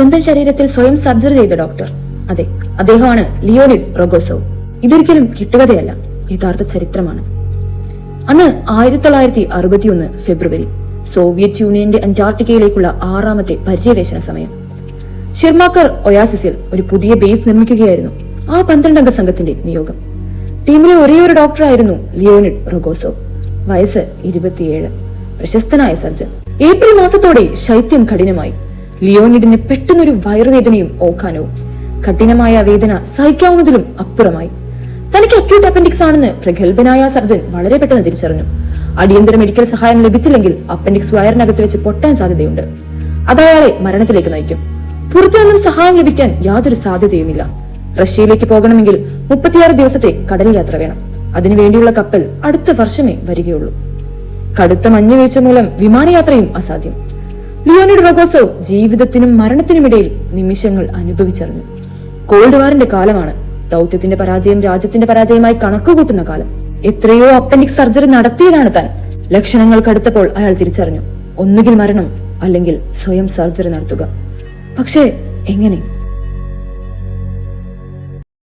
സ്വന്തം ശരീരത്തിൽ സ്വയം സർജറി ചെയ്ത ഡോക്ടർ. അതെ അദ്ദേഹമാണ് ലിയോണിഡ് റൊഗോസോവ്. ഇതൊരിക്കലും കിട്ടുകഥയല്ല യഥാർത്ഥ ചരിത്രമാണ്. അന്ന് ആയിരത്തി തൊള്ളായിരത്തി അറുപത്തിയൊന്ന് ഫെബ്രുവരി സോവിയറ്റ് യൂണിയന്റെ അന്റാർട്ടിക്കയിലേക്കുള്ള ആറാമത്തെ പര്യവേഷണ സമയം. ഷിർമാക്കർ ഒയാസിസിൽ ഒരു പുതിയ ബേസ് നിർമ്മിക്കുകയായിരുന്നു ആ പന്ത്രണ്ടംഗ സംഘത്തിന്റെ നിയോഗം. ടീമിലെ ഒരേ ഒരു ഡോക്ടറായിരുന്നു ലിയോണിഡ് റൊഗോസോവ്. വയസ്സ് ഇരുപത്തിയേഴ് പ്രശസ്തനായ സർജൻ. ഏപ്രിൽ മാസത്തോടെ ശൈത്യം കഠിനമായി. ലിയോണിഡിന് പെട്ടെന്നൊരു വയറുവേദനയും ഓക്കാനവും. കഠിനമായ വേദന സഹിക്കാവുന്നതിലും അപ്പുറമായി. തനിക്ക് അക്യൂട്ട് അപ്പൻഡിക്സ് ആണെന്ന് പ്രഗത്ഭനായ സർജൻ വളരെ പെട്ടെന്ന് തിരിച്ചറിഞ്ഞു. അടിയന്തര മെഡിക്കൽ സഹായം ലഭിച്ചില്ലെങ്കിൽ അപ്പൻഡിക്സ് വയറിനകത്ത് വെച്ച് പൊട്ടാൻ സാധ്യതയുണ്ട്. അത് അയാളെ മരണത്തിലേക്ക് നയിക്കും. പുറത്തുനിന്നും സഹായം ലഭിക്കാൻ യാതൊരു സാധ്യതയുമില്ല. റഷ്യയിലേക്ക് പോകണമെങ്കിൽ മുപ്പത്തിയാറ് ദിവസത്തെ കടൽ യാത്ര വേണം. അതിനുവേണ്ടിയുള്ള കപ്പൽ അടുത്ത വർഷമേ വരികയുള്ളൂ. കടുത്ത മഞ്ഞുവീഴ്ച മൂലം വിമാനയാത്രയും അസാധ്യം. ലിയോണിഡ് റോഗോസോ ജീവിതത്തിനും മരണത്തിനുമിടയിൽ നിമിഷങ്ങൾ അനുഭവിച്ചറിഞ്ഞു. കോൾഡ് വാറിന്റെ കാലമാണ്. ദൗത്യത്തിന്റെ പരാജയം രാജ്യത്തിന്റെ പരാജയമായി കണക്കുകൂട്ടുന്ന കാലം. എത്രയോ അപ്പൻഡിക്സ് സർജറി നടത്തിയതാണ് താൻ. ലക്ഷണങ്ങൾ കടുത്തപ്പോൾ അയാൾ തിരിച്ചറിഞ്ഞു. ഒന്നുകിൽ മരണം അല്ലെങ്കിൽ സ്വയം സർജറി നടത്തുക. പക്ഷേ എങ്ങനെ?